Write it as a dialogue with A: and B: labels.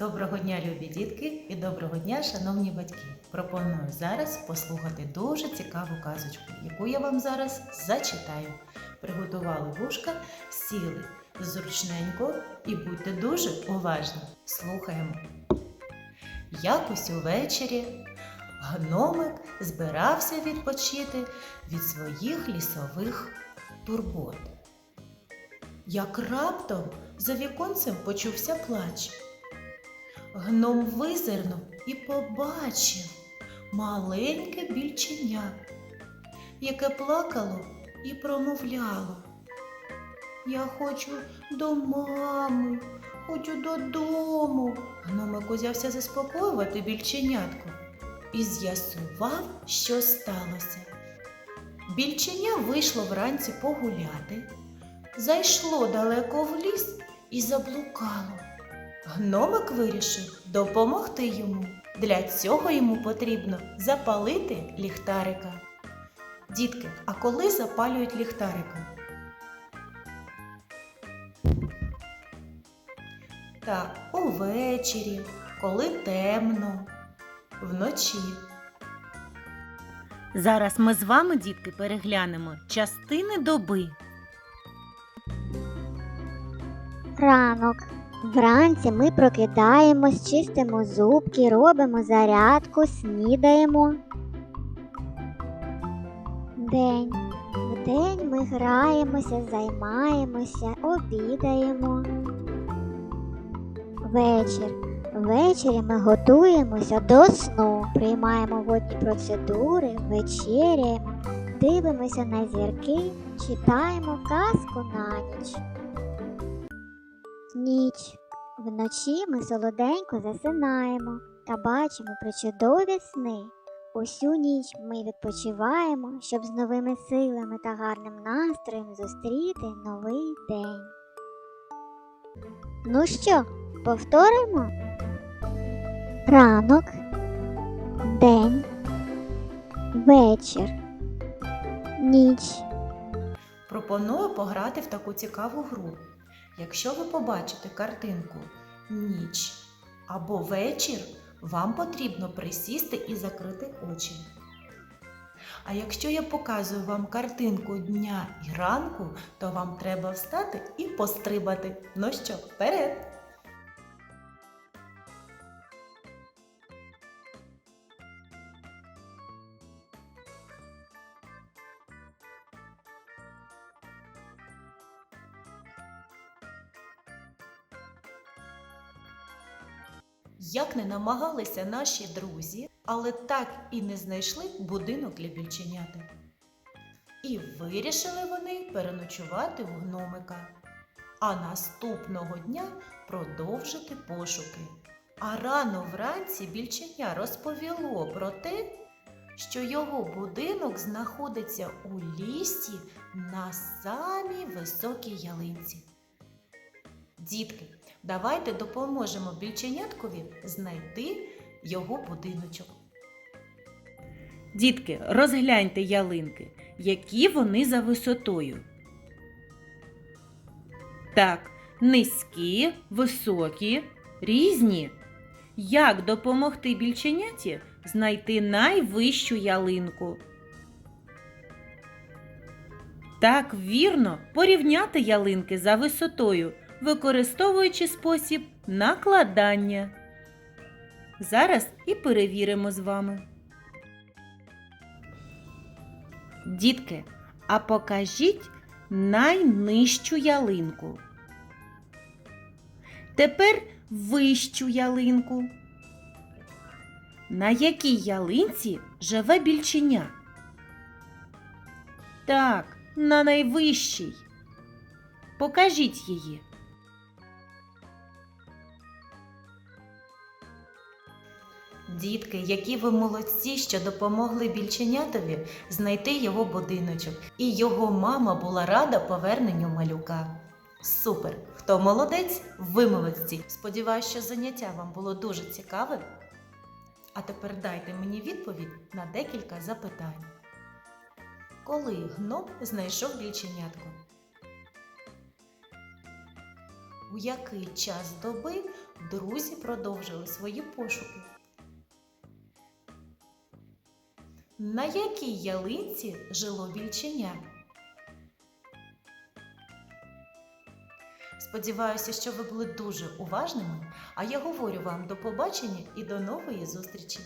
A: Доброго дня, любі дітки, і доброго дня, шановні батьки. Пропоную зараз послухати дуже цікаву казочку, яку я вам зараз зачитаю. Приготували вушка, сіли зручненько і будьте дуже уважні. Слухаємо. Якось увечері гномик збирався відпочити від своїх лісових турбот. Як раптом за віконцем почувся плач. Гном визирнув і побачив маленьке більченя, яке плакало і промовляло. Я хочу до мами, хочу додому. Гномик узявся заспокоювати більченятку і з'ясував, що сталося. Більченя вийшло вранці погуляти, зайшло далеко в ліс і заблукало. Гномик вирішив допомогти йому. Для цього йому потрібно запалити ліхтарика. Дітки, а коли запалюють ліхтарика? Так, увечері, коли темно, вночі. Зараз ми з вами, дітки, переглянемо частини доби.
B: Ранок. Вранці ми прокидаємось, чистимо зубки, робимо зарядку, снідаємо. День. Вдень ми граємося, займаємося, обідаємо. Вечір. Ввечері ми готуємося до сну, приймаємо водні процедури, вечеряємо, дивимося на зірки, читаємо казку на ніч. Ніч. Вночі ми солоденько засинаємо та бачимо причудові сни. Усю ніч ми відпочиваємо, щоб з новими силами та гарним настроєм зустріти новий день. Ну що, повторимо? Ранок, день, вечір, ніч.
A: Пропоную пограти в таку цікаву гру. Якщо ви побачите картинку ніч або вечір, вам потрібно присісти і закрити очі. А якщо я показую вам картинку дня і ранку, то вам треба встати і пострибати. Ну що, вперед! Як не намагалися наші друзі, але так і не знайшли будинок для більченята. І вирішили вони переночувати у гномика, а наступного дня продовжити пошуки. А рано вранці більченя розповіло про те, що його будинок знаходиться у лісі на самій високій ялинці. Дітки, давайте допоможемо більченяткові знайти його будиночок. Дітки, розгляньте ялинки, які вони за висотою. Так, низькі, високі, різні. Як допомогти більченяті знайти найвищу ялинку? Так, вірно, порівняти ялинки за висотою, використовуючи спосіб накладання. Зараз і перевіримо з вами. Дітки, а покажіть найнижчу ялинку. Тепер вищу ялинку. На якій ялинці живе більченя? Так, на найвищій. Покажіть її. Дітки, які ви молодці, що допомогли більченятові знайти його будиночок, і його мама була рада поверненню малюка. Супер! Хто молодець? Ви молодці! Сподіваюсь, що заняття вам було дуже цікавим. А тепер дайте мені відповідь на декілька запитань. Коли гном знайшов більченятко? у який час доби друзі продовжили свої пошуки? На якій ялинці жило більченя? Сподіваюся, що ви були дуже уважними, а я говорю вам до побачення і до нової зустрічі!